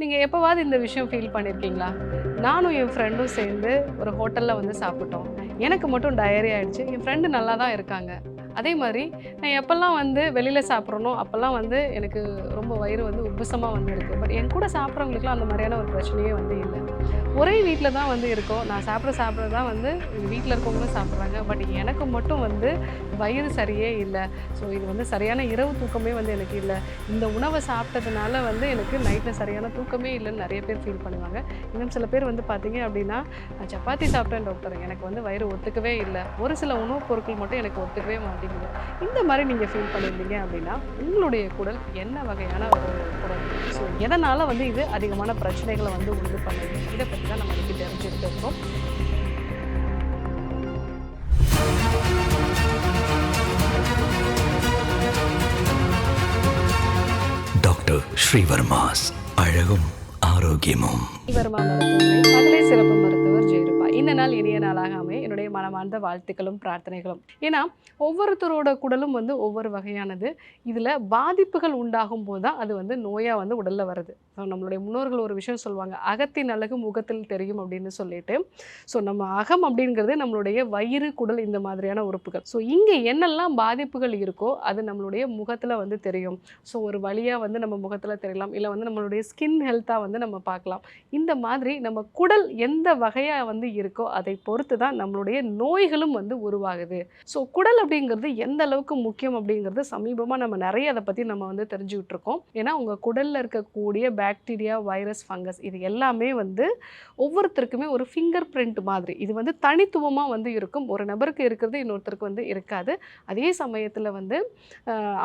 நீங்கள் எப்போவாவது இந்த விஷயம் ஃபீல் பண்ணியிருக்கீங்களா நானும் என் ஃப்ரெண்டும் சேர்ந்து ஒரு ஹோட்டலில் வந்து சாப்பிட்டோம். எனக்கு மட்டும் டயரி ஆகிடுச்சு என் ஃப்ரெண்டு நல்லா தான் இருக்காங்க. அதே மாதிரி நான் எப்போல்லாம் வந்து வெளியில் சாப்பிட்றனோ அப்போல்லாம் வந்து எனக்கு ரொம்ப வயிறு வந்து உப்புசமாக வந்து இருக்குது பட் என் கூட சாப்பிட்றவங்களுக்குலாம் அந்த மாதிரியான ஒரு பிரச்சனையே வந்து இல்லை. ஒரே வீட்டில் தான் வந்து இருக்கோம். நான் சாப்பிட்ற சாப்பிட்றது தான் வந்து வீட்டில் இருக்கவங்களும் சாப்பிட்றாங்க. பட் எனக்கு மட்டும் வந்து வயிறு சரியே இல்லை. ஸோ இது வந்து சரியான இரவு தூக்கமே வந்து எனக்கு இல்லை. இந்த உணவை சாப்பிட்டதுனால வந்து எனக்கு நைட்டில் சரியான தூக்கமே இல்லைன்னு நிறைய பேர் ஃபீல் பண்ணுவாங்க. இன்னும் சில பேர் வந்து பார்த்தீங்க அப்படின்னா சப்பாத்தி சாப்பிட்டேன் டாக்டர் எனக்கு வந்து வயிறு ஒத்துக்கவே இல்லை. ஒரு சில உணவுப் பொருட்கள் மட்டும் எனக்கு ஒத்துக்கவே மாட்டேங்குது. இந்த மாதிரி நீங்கள் ஃபீல் பண்ணியிருந்தீங்க அப்படின்னா உங்களுடைய குடல் என்ன வகையான ஒரு குடல்? ஸோ எதனால் வந்து இது அதிகமான பிரச்சனைகளை வந்து உண்டு பண்ணுது? இதை பற்றி தான் நம்ம இன்னைக்கு தெரிஞ்சுக்கிட்டு இருக்கோம். டாக்டர் ஸ்ரீவர்மாஸ் அழகும் ஆரோக்கியமும். இவர்மா மருத்துவமனை சிறப்பு மருத்துவர் ஜெயருப்பா இந்த நாள் இனிய நாளாக அமைய என்னுடைய மனமார்ந்த வாழ்த்துக்களும் பிரார்த்தனைகளும். ஏன்னா ஒவ்வொருத்தரோட குடலும் வந்து ஒவ்வொரு வகையானது. இதில் பாதிப்புகள் உண்டாகும் போது தான் அது வந்து நோயாக வந்து உடலில் வருது. நம்மளுடைய முன்னோர்கள் ஒரு விஷயம் சொல்லுவாங்க அகத்தின் அழகு முகத்தில் தெரியும் அப்படின்னு சொல்லிட்டு. ஸோ நம்ம அகம் அப்படிங்கிறது நம்மளுடைய வயிறு குடல் இந்த மாதிரியான உறுப்புகள். ஸோ இங்கே என்னெல்லாம் பாதிப்புகள் இருக்கோ அது நம்மளுடைய முகத்தில் வந்து தெரியும். ஸோ ஒரு வழியாக வந்து நம்ம முகத்தில் தெரியலாம். இல்லை வந்து நம்மளுடைய ஸ்கின் ஹெல்த்தாக வந்து நம்ம பார்க்கலாம். இந்த மாதிரி நம்ம குடல் எந்த வகையாக வந்து இருக்கோ அதை பொறுத்து தான் நம்மளுடைய நோய்களும் வந்து உருவாகுது. ஸோ குடல் அப்படிங்கிறது எந்த அளவுக்கு முக்கியம் அப்படிங்கிறது சமீபமாக நம்ம நிறைய அதை பற்றி நம்ம வந்து தெரிஞ்சுக்கிட்டு இருக்கோம் ஏன்னா உங்கள் குடலில் இருக்கக்கூடிய பாக்டீரியா வைரஸ் ஃபங்கஸ் இது எல்லாமே வந்து ஒவ்வொருத்தருக்குமே ஒரு ஃபிங்கர் பிரிண்ட் மாதிரி. இது வந்து தனித்துவமாக வந்து இருக்கும். ஒரு நபருக்கு இருக்கிறது இன்னொருத்தருக்கு வந்து இருக்காது. அதே சமயத்தில் வந்து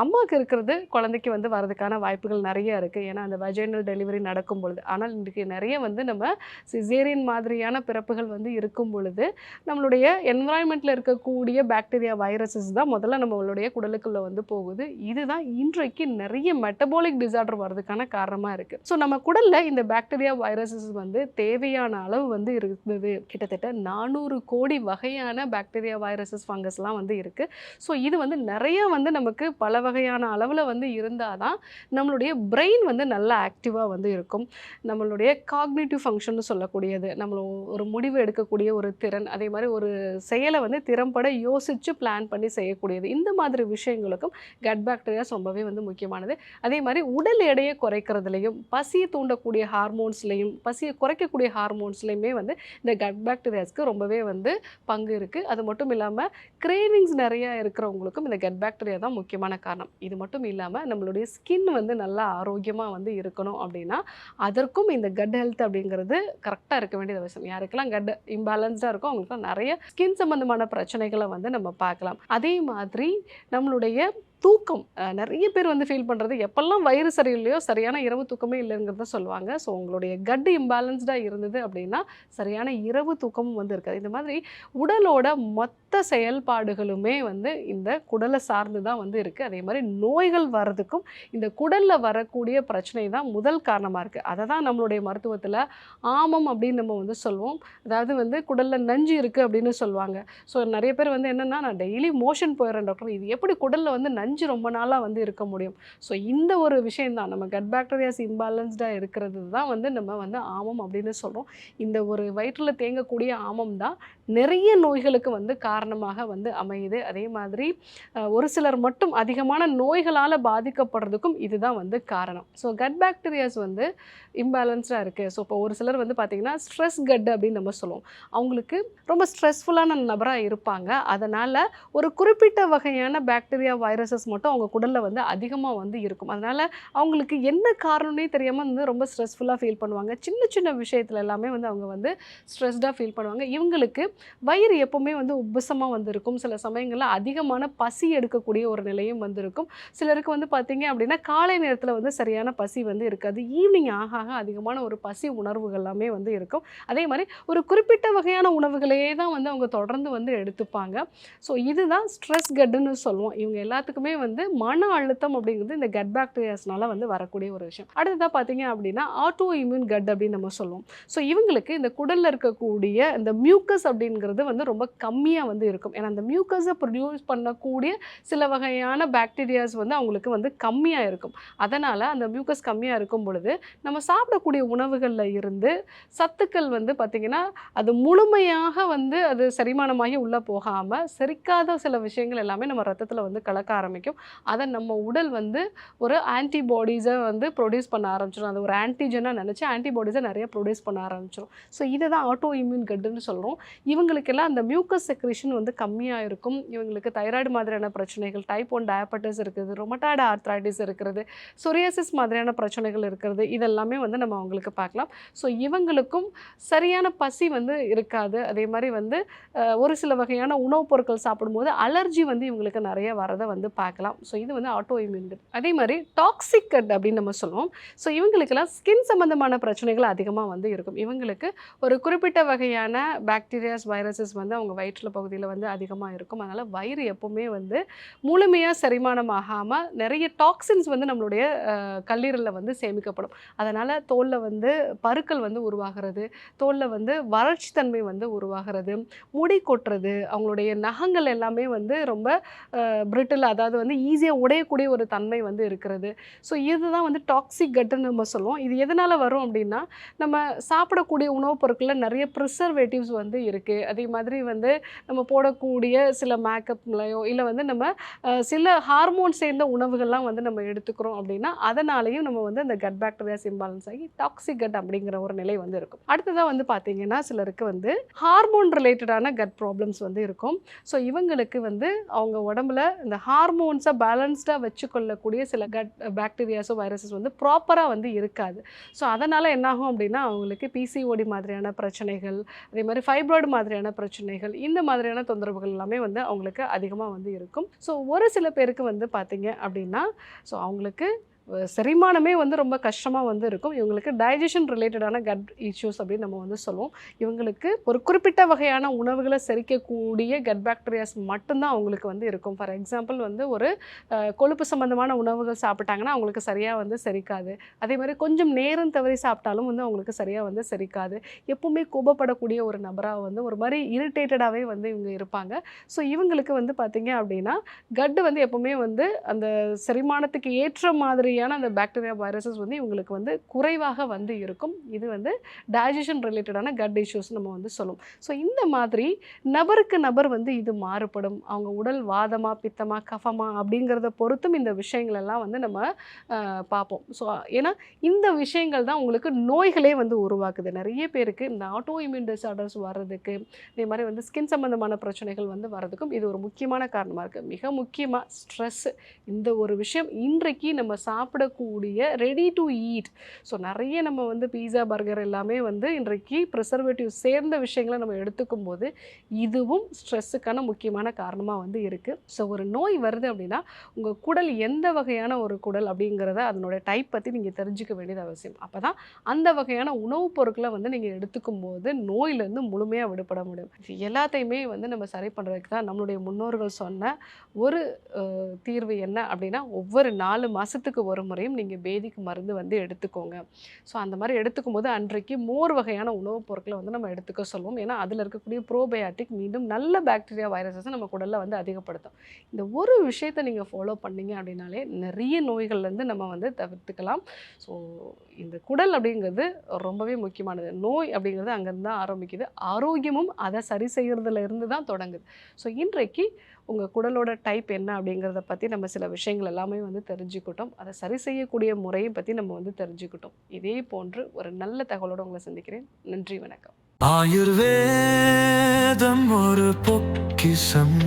அம்மாவுக்கு இருக்கிறது குழந்தைக்கு வந்து வரதுக்கான வாய்ப்புகள் நிறைய இருக்குது ஏன்னா அந்த வெஜைனல் டெலிவரி நடக்கும் பொழுது. ஆனால் இன்றைக்கி நிறைய வந்து நம்ம சிசேரியன் மாதிரியான பிறப்புகள் வந்து இருக்கும் பொழுது நம்மளுடைய என்வாயன்மெண்ட்டில் இருக்கக்கூடிய பாக்டீரியா வைரஸஸ் தான் முதல்ல நம்மளுடைய குடலுக்குள்ளே வந்து போகுது. இதுதான் இன்றைக்கு நிறைய மெட்டபாலிக் டிசார்டர் வர்றதுக்கான காரணமாக இருக்குது ஸோ நம்ம குடலில் இந்த பாக்டீரியா வைரஸஸ் வந்து தேவையான அளவு வந்து இருந்தது. கிட்டத்தட்ட நானூறு கோடி வகையான பாக்டீரியா வைரஸஸ் ஃபங்கஸ்லாம் வந்து இருக்குது ஸோ இது வந்து நிறைய வந்து நமக்கு பல வகையான அளவில் வந்து இருந்தால் தான் நம்மளுடைய பிரெயின் வந்து நல்லா ஆக்டிவாக வந்து இருக்கும். நம்மளுடைய காக்னேட்டிவ் ஃபங்க்ஷன் சொல்லக்கூடியது. நம்ம ஒரு முடிவு எடுக்கக்கூடிய ஒரு திறன் அதே மாதிரி ஒரு செயலை வந்து திறம்பட யோசித்து பிளான் பண்ணி செய்யக்கூடியது. இந்த மாதிரி விஷயங்களுக்கும் கட் பாக்டீரியாஸ் ரொம்பவே வந்து முக்கியமானது. அதே மாதிரி உடல் எடையை குறைக்கிறதுலையும் பசியை தூண்டக்கூடிய ஹார்மோன்ஸ்லையும் பசியை குறைக்கக்கூடிய ஹார்மோன்ஸ்லையுமே வந்து இந்த கட் பாக்டீரியாஸ்க்கு ரொம்பவே வந்து பங்கு இருக்குது அது மட்டும் இல்லாமல் கிரேவிங்ஸ் நிறையா இருக்கிறவங்களுக்கும் இந்த கட் பாக்டீரியா தான் முக்கியமான காரணம். இது மட்டும் இல்லாமல் நம்மளுடைய ஸ்கின் வந்து நல்லா ஆரோக்கியமாக வந்து இருக்கணும் அப்படின்னா அதற்கும் இந்த கட் ஹெல்த் அப்படிங்கிறது கரெக்டாக இருக்க வேண்டியது அவசியம். யாருக்கெல்லாம் கட் இம்பேலன்ஸ்டாக இருக்கோ அவங்களுக்குலாம் நிறைய ஸ்கின் சம்மந்தமான பிரச்சனைகளை வந்து நம்ம பார்க்கலாம். அதே மாதிரி நம்மளுடைய தூக்கம். நிறைய பேர் வந்து ஃபீல் பண்ணுறது எப்பெல்லாம் வயிறு சரியில்லையோ சரியான இரவு தூக்கமே இல்லைங்கிறத சொல்லுவாங்க. ஸோ உங்களுடைய கட் இம்பேலன்ஸ்டாக இருந்தது அப்படின்னா சரியான இரவு தூக்கமும் வந்து இருக்காது. இந்த மாதிரி உடலோட மொத்த செயல்பாடுகளுமே வந்து இந்த குடலை சார்ந்து தான் வந்து இருக்குது அதே மாதிரி நோய்கள் வர்றதுக்கும் இந்த குடலில் வரக்கூடிய பிரச்சனை தான் முதல் காரணமாக இருக்குது அதை தான் நம்மளுடைய மருத்துவத்தில் ஆமம் அப்படின்னு நம்ம வந்து சொல்லுவோம். அதாவது வந்து குடலில் நஞ்சு இருக்குது அப்படின்னு சொல்லுவாங்க. ஸோ நிறைய பேர் வந்து என்னென்னா நான் டெய்லி மோஷன் போயிடுறேன் டாக்டர் இது எப்படி குடலில் வந்து நஞ்சு ரொம்ப நாளாக வந்து இருக்க முடியும். ஸோ இந்த ஒரு விஷயந்தான் நம்ம கட் பாக்டீரியாஸ் இம்பேலன்ஸ்டாக இருக்கிறது தான் வந்து நம்ம வந்து ஆமம் அப்படின்னு சொல்கிறோம் இந்த ஒரு வயிற்றில் தேங்கக்கூடிய ஆமம் தான் நிறைய நோய்களுக்கு வந்து காரணமாக வந்து அமையுது. அதே மாதிரி ஒரு சிலர் மட்டும் அதிகமான நோய்களால் பாதிக்கப்படுறதுக்கும் இதுதான் வந்து காரணம். ஸோ கட் பாக்டீரியாஸ் வந்து இம்பேலன்ஸ்டாக இருக்குது ஸோ இப்போ ஒரு சிலர் வந்து பார்த்திங்கன்னா ஸ்ட்ரெஸ் கட் அப்படின்னு நம்ம சொல்லுவோம். அவங்களுக்கு ரொம்ப ஸ்ட்ரெஸ்ஃபுல்லான நபராக இருப்பாங்க. அதனால் ஒரு குறிப்பிட்ட வகையான பாக்டீரியா வைரஸஸ் மட்டும் அவங்க குடலில் வந்து அதிகமாக வந்து இருக்கும். அதனால் அவங்களுக்கு என்ன காரணம்னே தெரியாமல் வந்து ரொம்ப ஸ்ட்ரெஸ்ஃபுல்லாக ஃபீல் பண்ணுவாங்க. சின்ன சின்ன விஷயத்துல எல்லாமே வந்து அவங்க வந்து ஸ்ட்ரெஸ்டாக ஃபீல் பண்ணுவாங்க. இவங்களுக்கு வயிறு எப்போவுமே வந்து உபசமாக வந்திருக்கும். சில சமயங்களில் அதிகமான பசி எடுக்கக்கூடிய ஒரு நிலையும் வந்திருக்கும். சிலருக்கு வந்து பார்த்தீங்க அப்படின்னா காலை நேரத்தில் வந்து சரியான பசி வந்து இருக்காது. ஈவினிங் ஆக ஆக அதிகமான ஒரு பசி உணர்வுகள் எல்லாமே வந்து இருக்கும். அதே மாதிரி ஒரு குறிப்பிட்ட வகையான உணவுகளையே தான் வந்து அவங்க தொடர்ந்து வந்து எடுத்துப்பாங்க. ஸோ இதுதான் ஸ்ட்ரெஸ் கட்டுன்னு சொல்லுவோம். இவங்க எல்லாத்துக்குமே எல்லாமே வந்து மன அழுத்தம் அப்படிங்கிறது இந்த கட் பாக்டீரியாஸ்னால வந்து வரக்கூடிய ஒரு விஷயம். அடுத்ததாக பார்த்தீங்க அப்படின்னா ஆட்டோ இம்யூன் கட் அப்படின்னு நம்ம சொல்லுவோம். ஸோ இவங்களுக்கு இந்த குடலில் இருக்கக்கூடிய இந்த மியூக்கஸ் அப்படிங்கிறது வந்து ரொம்ப கம்மியாக வந்து இருக்கும். ஏன்னா அந்த மியூக்கஸை ப்ரொடியூஸ் பண்ணக்கூடிய சில வகையான பாக்டீரியாஸ் வந்து அவங்களுக்கு வந்து கம்மியாக இருக்கும். அதனால் அந்த மியூக்கஸ் கம்மியாக இருக்கும் பொழுது நம்ம சாப்பிடக்கூடிய உணவுகளில் இருந்து சத்துக்கள் வந்து பார்த்திங்கன்னா அது முழுமையாக வந்து அது செரிமானமாகி உள்ளே போகாமல் செரிக்காத சில விஷயங்கள் எல்லாமே நம்ம ரத்தத்தில் வந்து கலக்க ஆரம்பிக்கும். அதை நம்ம உடல் வந்து ஒரு ஆன்டிபாடிஸை வந்து ப்ரொடியூஸ் பண்ண ஆரம்பிச்சிடும் அது ஒரு ஆன்டிஜனாக நினச்சி ஆன்டிபாடிஸை நிறைய ப்ரொடியூஸ் பண்ண ஆரம்பிச்சிடும் ஸோ இதை தான் ஆட்டோ இம்யூன் கட்டுன்னு சொல்கிறோம் இவங்களுக்கெல்லாம் அந்த மியூக்கஸ் செக்ரேஷன் வந்து கம்மியாக இருக்கும். இவங்களுக்கு தைராய்டு மாதிரியான பிரச்சனைகள் டைப் ஒன் டயபட்டிஸ் இருக்குது ரொமட்டாய்டு ஆர்த்ரைட்டிஸ் இருக்கிறது சொரியாசிஸ் மாதிரியான பிரச்சனைகள் இருக்கிறது இதெல்லாமே வந்து நம்ம அவங்களுக்கு பார்க்கலாம். ஸோ இவங்களுக்கும் சரியான பசி வந்து இருக்காது. அதே மாதிரி வந்து ஒரு சில வகையான உணவுப் பொருட்கள் சாப்பிடும்போது அலர்ஜி வந்து இவங்களுக்கு நிறைய வரதை வந்து பார்க்கலாம் ஸோ இது வந்து ஆட்டோ இம்யூன் அதே மாதிரி டாக்ஸிக் கட் அப்படின்னு நம்ம சொல்லுவோம். ஸோ இவங்களுக்கெல்லாம் ஸ்கின் சம்மந்தமான பிரச்சனைகள் அதிகமாக வந்து இருக்கும். இவங்களுக்கு ஒரு குறிப்பிட்ட வகையான பாக்டீரியாஸ் வைரஸஸ் வந்து அவங்க வயிற்றில் பகுதியில் வந்து அதிகமாக இருக்கும். அதனால் வயிறு எப்போவுமே வந்து முழுமையாக செரிமானம் ஆகாமல் நிறைய டாக்ஸின்ஸ் வந்து நம்மளுடைய கல்லீரலில் வந்து சேமிக்கப்படும். அதனால் தோலில் வந்து பருக்கள் வந்து உருவாகிறது. தோலில் வந்து வறட்சி தன்மை வந்து உருவாகிறது. முடி கொட்டுறது. அவங்களுடைய நகங்கள் எல்லாமே வந்து ரொம்ப பிரிட்டில் அதாவது வந்து ஈஸியாக உடையக்கூடிய ஒரு தன்மை வந்து இருக்கிறது. ஸோ இதுதான் வந்து டாக்ஸிக் கட்டுன்னு நம்ம சொல்லுவோம். இது எதனால் வரும் அப்படின்னா நம்ம சாப்பிடக்கூடிய உணவுப் பொருட்களில் நிறைய ப்ரிசர்வேட்டிவ்ஸ் வந்து இருக்குது அதே மாதிரி வந்து நம்ம போடக்கூடிய சில மேக்கப்லையோ இல்லை வந்து நம்ம சில ஹார்மோன் சேர்ந்த உணவுகள்லாம் வந்து நம்ம எடுத்துக்கிறோம் அப்படின்னா அதனாலேயும் நம்ம வந்து அந்த கட் பாக்டீரியாஸ் இம்பாலன்ஸ் ஆகி டாக்ஸிக் கட் அப்படிங்கிற ஒரு நிலை வந்து இருக்கும். அடுத்ததாக வந்து பார்த்தீங்கன்னா சிலருக்கு வந்து ஹார்மோன் ரிலேட்டடான கட் ப்ராப்ளம்ஸ் வந்து இருக்கும். ஸோ இவங்களுக்கு வந்து அவங்க உடம்புல இந்த ஹார்மோன் ஹார்மோன்ஸை பேலன்ஸ்டாக வச்சுக்கொள்ளக்கூடிய சில கட் பாக்டீரியாஸோ வைரஸஸ் வந்து ப்ராப்பராக வந்து இருக்காது. ஸோ அதனால் என்னாகும் அப்படின்னா அவங்களுக்கு பிசிஓடி மாதிரியான பிரச்சனைகள் அதே மாதிரி ஃபைப்ராய்டு மாதிரியான பிரச்சனைகள் இந்த மாதிரியான தொந்தரவுகள் எல்லாமே வந்து அவங்களுக்கு அதிகமாக வந்து இருக்கும். ஸோ ஒரு சில பேருக்கு வந்து பார்த்திங்க அப்படின்னா ஸோ அவங்களுக்கு செரிமானமே வந்து ரொம்ப கஷ்டமாக வந்து இருக்கும். இவங்களுக்கு டைஜஷன் ரிலேட்டடான கட் இஷ்யூஸ் அப்படின்னு நம்ம வந்து சொல்லுவோம். இவங்களுக்கு ஒரு குறிப்பிட்ட வகையான உணவுகளை செரிக்கக்கூடிய கட் பாக்டீரியாஸ் மட்டும்தான் அவங்களுக்கு வந்து இருக்கும். ஃபார் எக்ஸாம்பிள் வந்து ஒரு கொழுப்பு சம்மந்தமான உணவுகள் சாப்பிட்டாங்கன்னா அவங்களுக்கு சரியாக வந்து செரிக்காது. அதே மாதிரி கொஞ்சம் நேரம் தவறி சாப்பிட்டாலும் வந்து அவங்களுக்கு சரியாக வந்து செரிக்காது. எப்பவுமே கோபப்படக்கூடிய ஒரு நபராக வந்து ஒரு மாதிரி இரிட்டேட்டடாகவே வந்து இவங்க இருப்பாங்க. ஸோ இவங்களுக்கு வந்து பார்த்தீங்க அப்படின்னா கட்டு வந்து எப்பவுமே வந்து அந்த செரிமானத்துக்கு ஏற்ற மாதிரி மாதிரியான அந்த பாக்டீரியா வைரஸஸ் வந்து இவங்களுக்கு வந்து குறைவாக வந்து இருக்கும். இது வந்து டைஜஷன் ரிலேட்டடான கட் இஷ்யூஸ் நம்ம வந்து சொல்லுவோம். ஸோ இந்த மாதிரி நபருக்கு நபர் வந்து இது மாறுபடும். அவங்க உடல் வாதமாக பித்தமா கஃபமா அப்படிங்கிறத பொறுத்தும் இந்த விஷயங்கள் எல்லாம் வந்து நம்ம பார்ப்போம். ஸோ ஏன்னா இந்த விஷயங்கள் தான் உங்களுக்கு நோய்களே வந்து உருவாக்குது. நிறைய பேருக்கு இந்த ஆட்டோ இம்யூன் டிசார்டர்ஸ் வர்றதுக்கு இதே மாதிரி வந்து ஸ்கின் சம்மந்தமான பிரச்சனைகள் வந்து வர்றதுக்கும் இது ஒரு முக்கியமான காரணமாக இருக்குது மிக முக்கியமாக ஸ்ட்ரெஸ் இந்த ஒரு விஷயம் இன்றைக்கு நம்ம சாப்பிடக்கூடிய ரெடி டு ஈட் ஸோ நிறைய நம்ம வந்து பீஸா பர்கர் எல்லாமே வந்து இன்றைக்கு ப்ரிசர்வேட்டிவ் சேர்ந்த விஷயங்களை நம்ம எடுத்துக்கும் போது இதுவும் ஸ்ட்ரெஸ்ஸுக்கான முக்கியமான காரணமாக வந்து இருக்குது ஸோ ஒரு நோய் வருது அப்படின்னா உங்கள் குடல் எந்த வகையான ஒரு குடல் அப்படிங்கிறத அதனோட டைப் பற்றி நீங்கள் தெரிஞ்சுக்க வேண்டியது அவசியம். அப்போ தான் அந்த வகையான உணவுப் பொருட்களை வந்து நீங்கள் எடுத்துக்கும் போது நோயிலேருந்து முழுமையாக விடுபட முடியும். இது எல்லாத்தையுமே வந்து நம்ம சரி பண்ணுறதுக்கு தான் நம்மளுடைய முன்னோர்கள் சொன்ன ஒரு தீர்வு என்ன அப்படின்னா ஒவ்வொரு நாலு மாதத்துக்கு ஒரு முறையும் நீங்கள் பேதிக்கு மருந்து வந்து எடுத்துக்கோங்க. ஸோ அந்த மாதிரி எடுத்துக்கும் போது அன்றைக்கு மோர் வகையான உணவுப் பொருட்களை வந்து நம்ம எடுத்துக்க சொல்லுவோம். ஏன்னா அதில் இருக்கக்கூடிய ப்ரோபயாட்டிக் மீண்டும் நல்ல பாக்டீரியா வைரஸஸை நம்ம குடலில் வந்து அதிகப்படுத்தும். இந்த ஒரு விஷயத்தை நீங்கள் ஃபாலோ பண்ணீங்க அப்படின்னாலே நிறைய நோய்கள்லேருந்து நம்ம வந்து தவிர்த்துக்கலாம். ஸோ இந்த குடல் அப்படிங்கிறது ரொம்பவே முக்கியமானது. நோய் அப்படிங்கிறது அங்கேருந்து தான் ஆரம்பிக்குது. ஆரோக்கியமும் அதை சரி செய்கிறதுல இருந்து தான் தொடங்குது. ஸோ இன்றைக்கு உங்கள் குடலோட டைப் என்ன அப்படிங்கிறத பற்றி நம்ம சில விஷயங்கள் எல்லாமே வந்து தெரிஞ்சுக்கிட்டோம். அதை சரி செய்யக்கூடிய முறையை பற்றி நம்ம வந்து தெரிஞ்சுக்கிட்டோம். இதே போன்று ஒரு நல்ல தகவலோடு உங்களை சந்திக்கிறேன். நன்றி வணக்கம். ஆயுர்வேதம் ஒரு பொக்கிஷம்.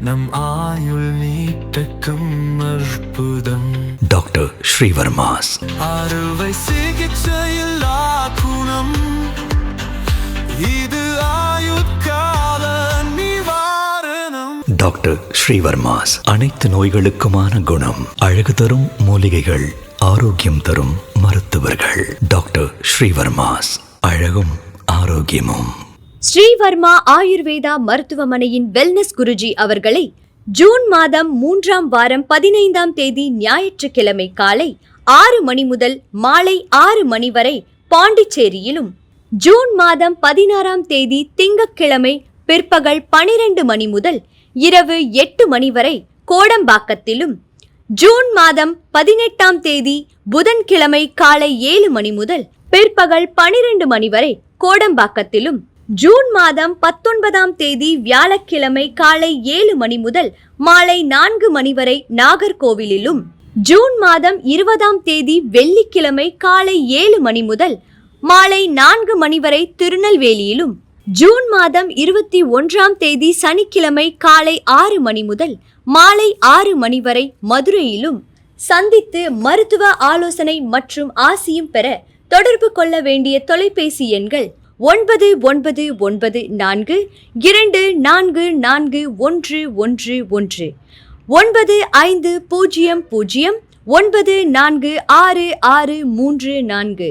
நம் ஆயுள் நீட்டக்கும் அற்புதம். டாக்டர் ஸ்ரீவர்மாஸ். அறுவை சிகிச்சையில் குணம். இது ஆயுட்கால டாக்டர் ஸ்ரீவர்மாஸ். அனைத்து நோய்களுக்குமான குணம் அழகு தரும் மூலிகைகள் ஆரோக்கியம் தரும் மருத்துவர்கள். டாக்டர் ஸ்ரீவர்மாஸ் அழகும் ஆரோக்கியமும். ஸ்ரீவர்மா ஆயுர்வேதா மருத்துவமனையின் வெல்னஸ் குருஜி அவர்களை ஜூன் மாதம் மூன்றாம் வாரம் பதினைந்தாம் தேதி ஞாயிற்றுக்கிழமை காலை ஆறு மணி முதல் மாலை ஆறு மணி வரை பாண்டிச்சேரியிலும் ஜூன் மாதம் பதினாறாம் தேதி திங்கட்கிழமை பிற்பகல் பனிரெண்டு மணி முதல் இரவு எட்டு மணி வரை கோடம்பாக்கத்திலும் ஜூன் மாதம் பதினெட்டாம் தேதி புதன்கிழமை காலை ஏழு மணி முதல் பிற்பகல் பனிரெண்டு மணி வரை கோடம்பாக்கத்திலும் ஜூன் மாதம் பத்தொன்பதாம் தேதி வியாழக்கிழமை காலை ஏழு மணி முதல் மாலை நான்கு மணி வரை நாகர்கோவிலிலும் ஜூன் மாதம் இருபதாம் தேதி வெள்ளிக்கிழமை காலை ஏழு மணி முதல் மாலை நான்கு மணி வரை திருநெல்வேலியிலும் ஜூன் மாதம் இருபத்தி ஒன்றாம் தேதி சனிக்கிழமை காலை ஆறு மணி முதல் மாலை ஆறு மணி வரை மதுரையிலும் சந்தித்து மருத்துவ ஆலோசனை மற்றும் ஆசியும் பெற தொடர்பு கொள்ள வேண்டிய தொலைபேசி எண்கள் ஒன்பது ஒன்பது ஒன்பது நான்கு இரண்டு நான்கு நான்கு ஒன்று ஒன்று ஒன்று ஒன்பது ஐந்து பூஜ்ஜியம் பூஜ்ஜியம் ஒன்பது நான்கு ஆறு ஆறு மூன்று நான்கு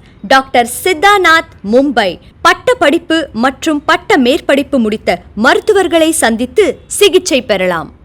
Doctor Siddhanath Mumbai. பட்ட படிப்பு மற்றும் பட்ட மேற்படிப்பு முடித்த மருத்துவர்களை சந்தித்து சிகிச்சை பெறலாம்.